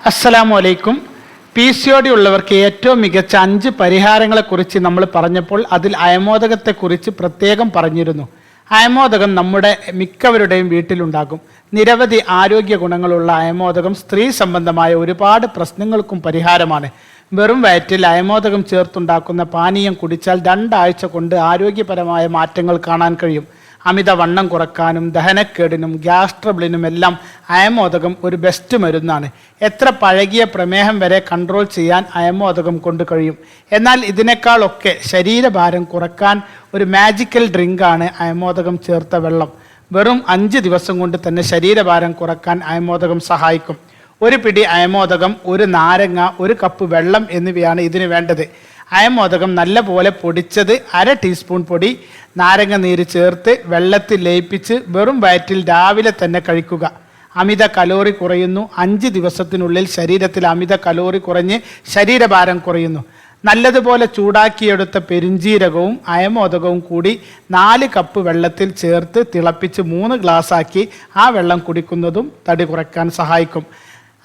അസ്സലാമു അലൈക്കും P C O D ഉള്ളവർക്ക് ഏറ്റവും മികച്ച അഞ്ച് പരിഹാരങ്ങളെക്കുറിച്ച് നമ്മൾ പറഞ്ഞപ്പോൾ അതിൽ അയമോദകത്തെക്കുറിച്ച് പ്രത്യേകം പറഞ്ഞിരുന്നു. അയമോദകം നമ്മുടെ മിക്കവരുടെയും വീട്ടിലുണ്ടാകും. നിരവധി ആരോഗ്യ ഗുണങ്ങളുള്ള അയമോദകം സ്ത്രീ സംബന്ധമായ ഒരുപാട് പ്രശ്നങ്ങൾക്കും പരിഹാരമാണ്. വെറും വയറ്റിൽ അയമോദകം ചേർത്തുണ്ടാക്കുന്ന പാനീയം കുടിച്ചാൽ രണ്ടാഴ്ച കൊണ്ട് ആരോഗ്യപരമായ മാറ്റങ്ങൾ കാണാൻ കഴിയും. അമിതവണ്ണം കുറക്കാനും ദഹനക്കേടിനും ഗ്യാസ് ട്രബിളിനും എല്ലാം അയമോദകം ഒരു ബെസ്റ്റ് മരുന്നാണ്. എത്ര പഴകിയ പ്രമേഹം വരെ കൺട്രോൾ ചെയ്യാൻ അയമോദകം കൊണ്ട് കഴിയും. എന്നാൽ ഇതിനേക്കാളൊക്കെ ശരീരഭാരം കുറയ്ക്കാൻ ഒരു മാജിക്കൽ ഡ്രിങ്കാണ് അയമോദകം ചേർത്ത വെള്ളം. വെറും അഞ്ച് ദിവസം കൊണ്ട് തന്നെ ശരീരഭാരം കുറയ്ക്കാൻ അയമോദകം സഹായിക്കും. ഒരു പിടി അയമോദകം ഒരു നാരങ്ങ ഒരു കപ്പ് വെള്ളം എന്നിവയാണ് ഇതിന് വേണ്ടത്. അയമോദകം നല്ലപോലെ പൊടിച്ചത് അര ടീസ്പൂൺ പൊടി നാരങ്ങ നീര് ചേർത്ത് വെള്ളത്തിൽ ലയിപ്പിച്ച് വെറും വയറ്റിൽ രാവിലെ തന്നെ കഴിക്കുക. അമിത കലോറി കുറയുന്നു. അഞ്ച് ദിവസത്തിനുള്ളിൽ ശരീരത്തിൽ അമിത കലോറി കുറഞ്ഞ് ശരീരഭാരം കുറയുന്നു. നല്ലതുപോലെ ചൂടാക്കിയെടുത്ത പെരിഞ്ജീരകവും അയമോദകവും കൂടി നാല് കപ്പ് വെള്ളത്തിൽ ചേർത്ത് തിളപ്പിച്ച് മൂന്ന് ഗ്ലാസ്സാക്കി ആ വെള്ളം കുടിക്കുന്നതും തടി കുറയ്ക്കാൻ സഹായിക്കും.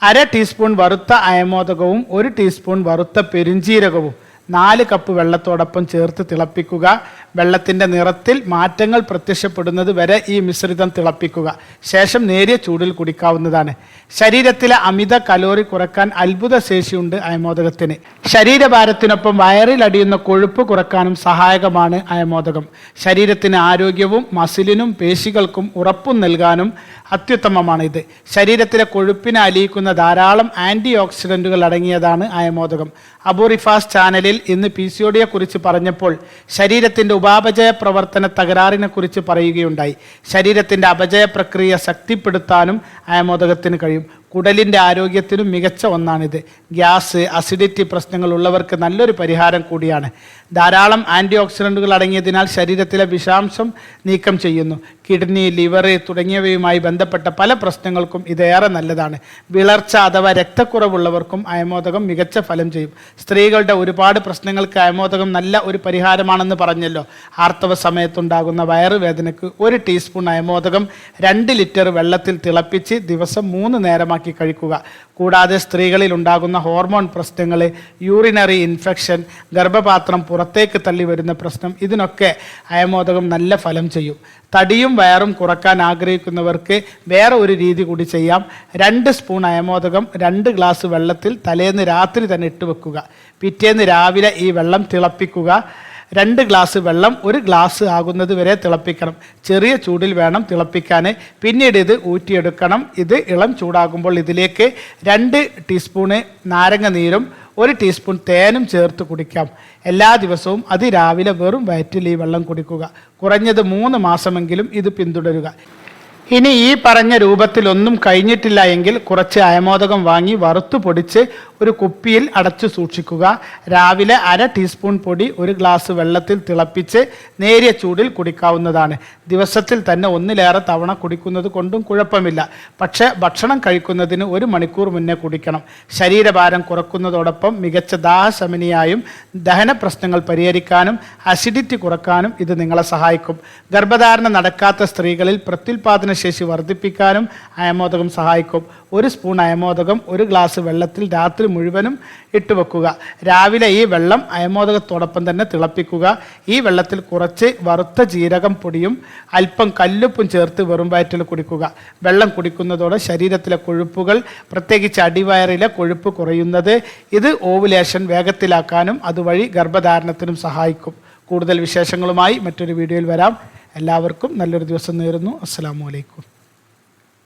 അര ടീസ്പൂൺ വറുത്ത അയമോദകവും ഒരു ടീസ്പൂൺ വറുത്ത പെരിഞ്ജീരകവും നാല് കപ്പ് വെള്ളത്തോടൊപ്പം ചേർത്ത് തിളപ്പിക്കുക. വെള്ളത്തിന്റെ നിറത്തിൽ മാറ്റങ്ങൾ പ്രത്യക്ഷപ്പെടുന്നത് വരെ ഈ മിശ്രിതം തിളപ്പിക്കുക. ശേഷം നേരിയ ചൂടിൽ കുടിക്കാവുന്നതാണ്. ശരീരത്തിലെ അമിത കലോറി കുറയ്ക്കാൻ അത്ഭുത ശേഷിയുണ്ട് അയമോദകത്തിന്. ശരീരഭാരത്തിനൊപ്പം വയറിൽ അടിയുന്ന കൊഴുപ്പ് കുറക്കാനും സഹായകമാണ് അയമോദകം. ശരീരത്തിന് ആരോഗ്യവും മസിലിനും പേശികൾക്കും ഉറപ്പും നൽകാനും അത്യുത്തമമാണ് ഇത് ശരീരത്തിലെ കൊഴുപ്പിനെ അലിയിക്കുന്ന ധാരാളം ആന്റി ഓക്സിഡന്റുകൾ അടങ്ങിയതാണ് അയമോദകം. അബൂറിഫാസ് ചാനലിൽ ഇന്ന് പി സി ഒഡിയെ കുറിച്ച് പറഞ്ഞപ്പോൾ ശരീരത്തിന്റെ ഉപാപചയ പ്രവർത്തന തകരാറിനെ കുറിച്ച് പറയുകയുണ്ടായി. ശരീരത്തിന്റെ അപചയ പ്രക്രിയ ശക്തിപ്പെടുത്താനും അയമോദകത്തിന് കഴിയും. കുടലിന്റെ ആരോഗ്യത്തിനും മികച്ച ഒന്നാണിത്. ഗ്യാസ് അസിഡിറ്റി പ്രശ്നങ്ങൾ ഉള്ളവർക്ക് നല്ലൊരു പരിഹാരം കൂടിയാണ്. ധാരാളം ആന്റി ഓക്സിഡന്റുകൾ അടങ്ങിയതിനാൽ ശരീരത്തിലെ വിഷാംശം നീക്കം ചെയ്യുന്നു. കിഡ്നി ലിവർ തുടങ്ങിയവയുമായി ബന്ധപ്പെട്ട പല പ്രശ്നങ്ങൾക്കും ഇതേറെ നല്ലതാണ്. വിളർച്ച അഥവാ രക്തക്കുറവുള്ളവർക്കും അയമോദകം മികച്ച ഫലം ചെയ്യും. സ്ത്രീകളുടെ ഒരുപാട് പ്രശ്നങ്ങൾക്ക് അയമോദകം നല്ല ഒരു പരിഹാരമാണെന്ന് പറഞ്ഞല്ലോ. ആർത്തവ സമയത്തുണ്ടാകുന്ന വയറുവേദനയ്ക്ക് ഒരു ടീസ്പൂൺ അയമോദകം രണ്ട് ലിറ്റർ വെള്ളത്തിൽ തിളപ്പിച്ച് ദിവസം മൂന്ന് നേരമാക്കി കഴിക്കുക. കൂടാതെ സ്ത്രീകളിൽ ഉണ്ടാകുന്ന ഹോർമോൺ പ്രശ്നങ്ങൾ യൂറിനറി ഇൻഫെക്ഷൻ ഗർഭപാത്രം പുറത്തേക്ക് തള്ളി വരുന്ന പ്രശ്നം ഇതിനൊക്കെ അയമോദകം നല്ല ഫലം ചെയ്യും. തടിയും വയറും കുറയ്ക്കാൻ ആഗ്രഹിക്കുന്നവർക്ക് വേറെ ഒരു രീതി കൂടി ചെയ്യാം. രണ്ട് സ്പൂൺ അയമോദകം രണ്ട് ഗ്ലാസ് വെള്ളത്തിൽ തലേന്ന് രാത്രി തന്നെ ഇട്ട് വെക്കുക. പിറ്റേന്ന് രാവിലെ ഈ വെള്ളം തിളപ്പിക്കുക. രണ്ട് ഗ്ലാസ് വെള്ളം ഒരു ഗ്ലാസ് ആകുന്നത് വരെ തിളപ്പിക്കണം. ചെറിയ ചൂടിൽ വേണം തിളപ്പിക്കാൻ പിന്നീട് ഇത് ഊറ്റിയെടുക്കണം. ഇത് ഇളം ചൂടാകുമ്പോൾ ഇതിലേക്ക് രണ്ട് ടീസ്പൂണ് നാരങ്ങ നീരും ഒരു ടീസ്പൂൺ തേനും ചേർത്ത് കുടിക്കാം. എല്ലാ ദിവസവും അതിരാവിലെ വെറും വയറ്റിൽ ഈ വെള്ളം കുടിക്കുക. കുറഞ്ഞത് മൂന്ന് മാസമെങ്കിലും ഇത് പിന്തുടരുക. ഇനി ഈ പറഞ്ഞ രൂപത്തിലൊന്നും കഴിഞ്ഞിട്ടില്ല എങ്കിൽ കുറച്ച് അയമോദകം വാങ്ങി വറുത്തു പൊടിച്ച് ഒരു കുപ്പിയിൽ അടച്ചു സൂക്ഷിക്കുക. രാവിലെ അര ടീസ്പൂൺ പൊടി ഒരു ഗ്ലാസ് വെള്ളത്തിൽ തിളപ്പിച്ച് നേരിയ ചൂടിൽ കുടിക്കാവുന്നതാണ്. ദിവസത്തിൽ തന്നെ ഒന്നിലേറെ തവണ കുടിക്കുന്നത് കൊണ്ടും കുഴപ്പമില്ല. പക്ഷേ ഭക്ഷണം കഴിക്കുന്നതിന് ഒരു മണിക്കൂർ മുന്നേ കുടിക്കണം. ശരീരഭാരം കുറക്കുന്നതോടൊപ്പം മികച്ച ദാഹശമനിയായും ദഹന പ്രശ്നങ്ങൾ പരിഹരിക്കാനും അസിഡിറ്റി കുറക്കാനും ഇത് നിങ്ങളെ സഹായിക്കും. ഗർഭധാരണ നടക്കാത്ത സ്ത്രീകളിൽ പ്രത്യുൽപാദന ശേഷി വർദ്ധിപ്പിക്കാനും അയമോദകം സഹായിക്കും. ഒരു സ്പൂൺ അയമോദകം ഒരു ഗ്ലാസ് വെള്ളത്തിൽ രാത്രി മുഴുവനും ഇട്ട് വെക്കുക. രാവിലെ ഈ വെള്ളം അയമോദകത്തോടൊപ്പം തന്നെ തിളപ്പിക്കുക. ഈ വെള്ളത്തിൽ കുറച്ച് വറുത്ത ജീരകം പൊടിയും അല്പം കല്ലുപ്പും ചേർത്ത് വെറും വയറ്റിൽ കുടിക്കുക. വെള്ളം കുടിക്കുന്നതോടെ ശരീരത്തിലെ കൊഴുപ്പുകൾ പ്രത്യേകിച്ച് അടിവയറിലെ കൊഴുപ്പ് കുറയുന്നത് ഇത് ഓവുലേഷൻ വേഗത്തിലാക്കാനും അതുവഴി ഗർഭധാരണത്തിനും സഹായിക്കും. കൂടുതൽ വിശേഷങ്ങളുമായി മറ്റൊരു വീഡിയോയിൽ വരാം. എല്ലാവർക്കും നല്ലൊരു ദിവസം നേരുന്നു. അസ്സാം വലൈക്കും